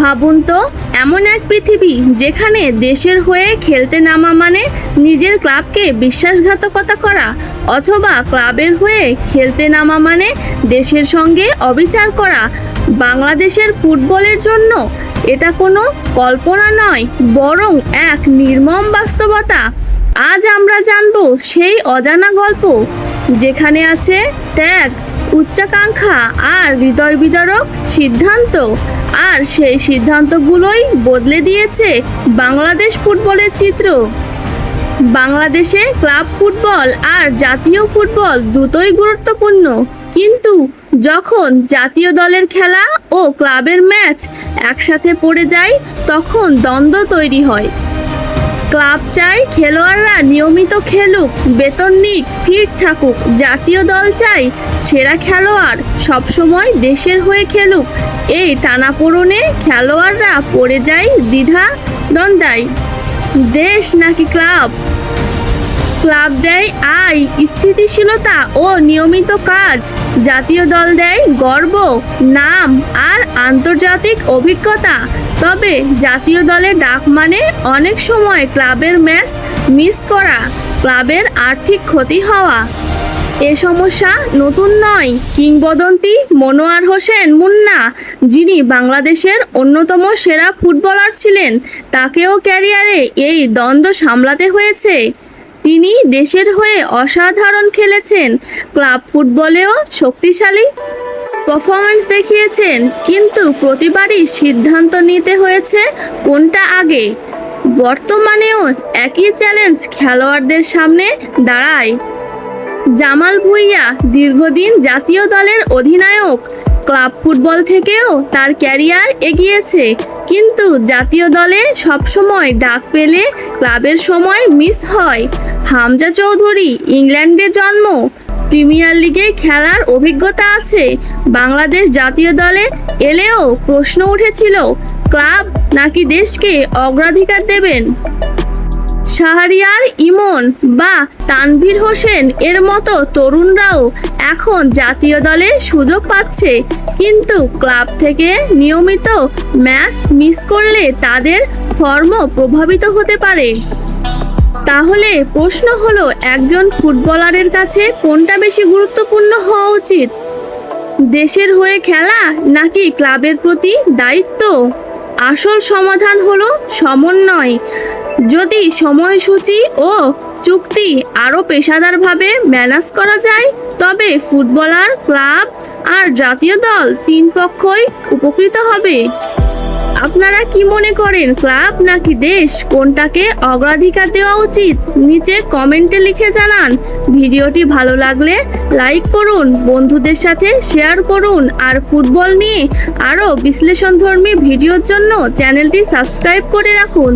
ভাবুন তো, এমন এক পৃথিবী যেখানে দেশের হয়ে খেলতে নামা মানে নিজের ক্লাবকে বিশ্বাসঘাতকতা করা অথবা ক্লাবের হয়ে খেলতে নামা মানে দেশের সঙ্গে অবিচার করা। বাংলাদেশের ফুটবলের জন্য এটা কোনো কল্পনা নয়, বরং এক নির্মম বাস্তবতা। আজ আমরা জানব সেই অজানা গল্প যেখানে আছে ত্যাগ উচ্চাকাঙ্ক্ষা আর হৃদয় বিদারক সিদ্ধান্ত। আর সেই সিদ্ধান্তগুলোই বদলে দিয়েছে বাংলাদেশ ফুটবলের চিত্র। বাংলাদেশে ক্লাব ফুটবল আর জাতীয় ফুটবল দুটোই গুরুত্বপূর্ণ। কিন্তু যখন জাতীয় দলের খেলা ও ক্লাবের ম্যাচ একসাথে পড়ে যায়, তখন দ্বন্দ্ব তৈরি হয়। ক্লাব চাই, খেলোয়াড়রা নিয়মিত খেলুক, বেতন নিক ফিট থাকুক, জাতীয় দল চাই, সেরা খেলোয়াড় সবসময় দেশের হয়ে খেলুক। এই টানাপোড়নে খেলোয়াড়রা পড়ে যায় দ্বিধা দ্বন্দ্বায়। দেশ নাকি ক্লাব? ক্লাব দেয় আয়, স্থিতিশীলতা ও নিয়মিত কাজ। জাতীয় দল দেয় গর্ব, নাম আর আন্তর্জাতিক অভিজ্ঞতা। তবে জাতীয় দলে ডাক মানে অনেক সময় ক্লাবের ম্যাচ মিস করা, ক্লাবের আর্থিক ক্ষতি হওয়া। এ সমস্যা নতুন নয়, কিংবদন্তি মনোয়ার হোসেন মুন্না, যিনি বাংলাদেশের অন্যতম সেরা ফুটবলার ছিলেন, তাকেও ক্যারিয়ারে এই দ্বন্দ্ব সামলাতে হয়েছে। তিনি দেশের হয়ে অসাধারণ খেলেছেন। ক্লাব ফুটবলেও শক্তিশালী পারফরমেন্স দেখিয়েছেন, কিন্তু প্রতিবারই সিদ্ধান্ত নিতে হয়েছে কোনটা আগে। বর্তমানেও একই চ্যালেঞ্জ খেলোয়াড়দের সামনে দাঁড়ায়। জামাল ভুইয়া দীর্ঘদিন জাতীয় দলের অধিনায়ক। ক্লাব ফুটবল থেকেও তার ক্যারিয়ার এগিয়েছে। কিন্তু জাতীয় দলে সবসময় ডাক পেলে ক্লাবের সময় মিস হয়। হামজা চৌধুরী, ইংল্যান্ডে জন্ম। প্রিমিয়ার লিগে খেলার অভিজ্ঞতা আছে। বাংলাদেশ জাতীয় দলে এলেও প্রশ্ন উঠেছিল, ক্লাব নাকি দেশকে অগ্রাধিকার দেবেন? শাহরিয়ার, ইমন বা তানভীর হোসেন এর মতো তরুণরাও এখন জাতীয় দলে সুযোগ পাচ্ছে। কিন্তু ক্লাব থেকে নিয়মিত ম্যাচ মিস করলে তাদের ফর্ম প্রভাবিত হতে পারে। তাহলে প্রশ্ন হলো, একজন ফুটবলারের কাছে কোনটা বেশি গুরুত্বপূর্ণ হওয়া উচিত? দেশের হয়ে খেলা নাকি ক্লাবের প্রতি দায়িত্ব? আসল সমাধান হলো সমন্বয়। যদি সময়সূচি ও চুক্তি আরও পেশাদারভাবে ম্যানেজ করা যায়, তবে ফুটবলার ক্লাব আর জাতীয় দল তিন পক্ষই উপকৃত হবে। আপনারা কি মনে করেন, ক্লাব নাকি দেশ? কোনটাকে অগ্রাধিকার দেওয়া উচিত? নিচে কমেন্টে লিখে জানান। ভিডিওটি ভালো লাগলে লাইক করুন, বন্ধুদের সাথে শেয়ার করুন, আর ফুটবল নিয়ে আরও বিশ্লেষণধর্মী ভিডিওর জন্য চ্যানেলটি সাবস্ক্রাইব করে রাখুন।